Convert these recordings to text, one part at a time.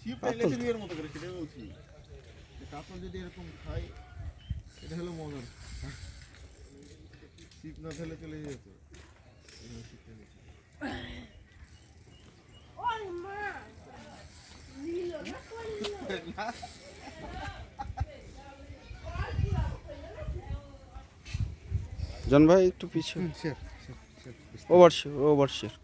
ছিপ পাইলে বিয়ের মতো করে সেটাই বলছি কাতল যদি এরকম খাই এটা হলো মজার ছিপ না ফেলে চলে যেত। জন ভাই একটু পিছু স্যার স্যার স্যার ওভার শের ওভার শের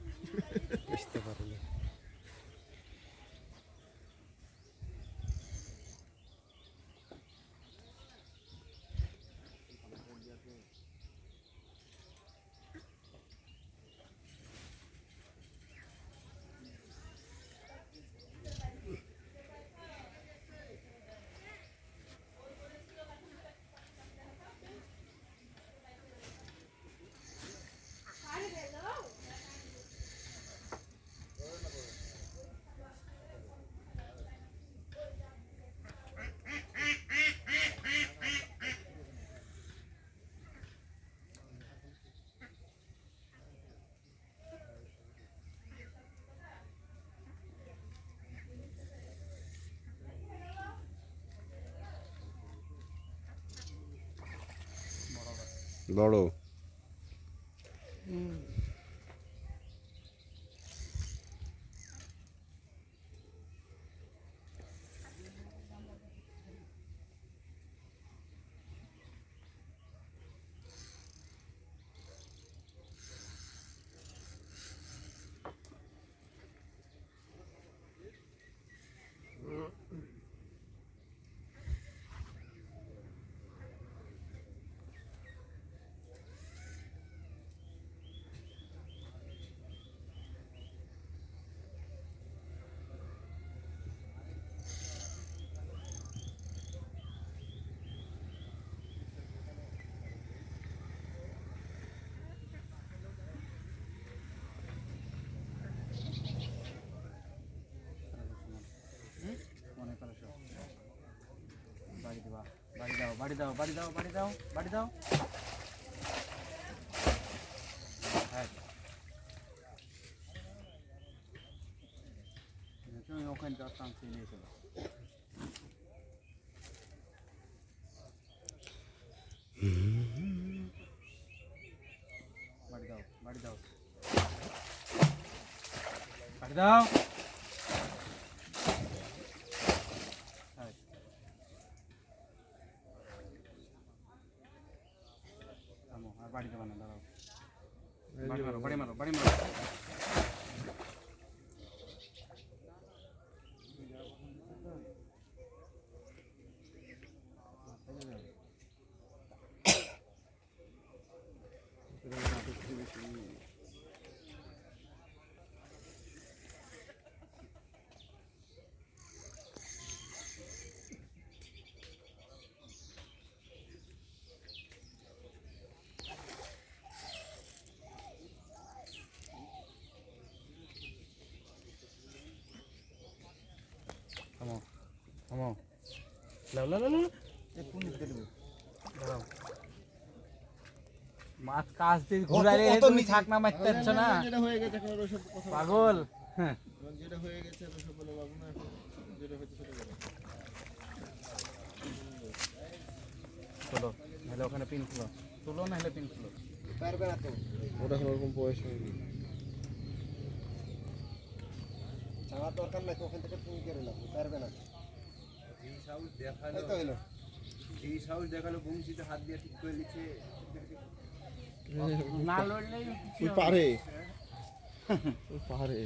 বড় মনে করো সব। বাড়ি দেওয়া বাড়ি দাও বাড়ি দাও বাড়ি দাও বাড়ি দাও। হ্যাঁ। তুমি ওখানে যাও টানছি নিয়ে চলো। বাড়ি দাও বাড়ি দাও। বাড়ি দাও। থামো আর বাড়ি দেবো না দাঁড়াও বাড়ি মারো বাড়ি মারো বাড়ি মারো থামো লাও লাও লাও লাও কোন দিকে দেবো? দাঁড়াও মাছ কাজ দিয়ে ঘুরাইলে অত তুমি থাক না মারতে পারছ না? যেটা হয়ে গেছে এখন ওসব কথা পাগল? হ্যাঁ। যেটা হয়ে গেছে ওসব বলে লাভ না যেটা হয়েছে সেটা চলো নাহলে ওখানে পিন খুলো। তুলো নাহলে পিন খুলো। ওটা এখন ওরকম বয়স হয়নি। চাওয়ার দরকার নাই ওখান থেকে তুমি কেড়ে নাও পারবে না। যেই সাহস দেখাল। এই সাহস দেখাল বংশীতে হাত দিয়ে ঠিক করে নিচ্ছে লড়লেই না। পারে। পারে।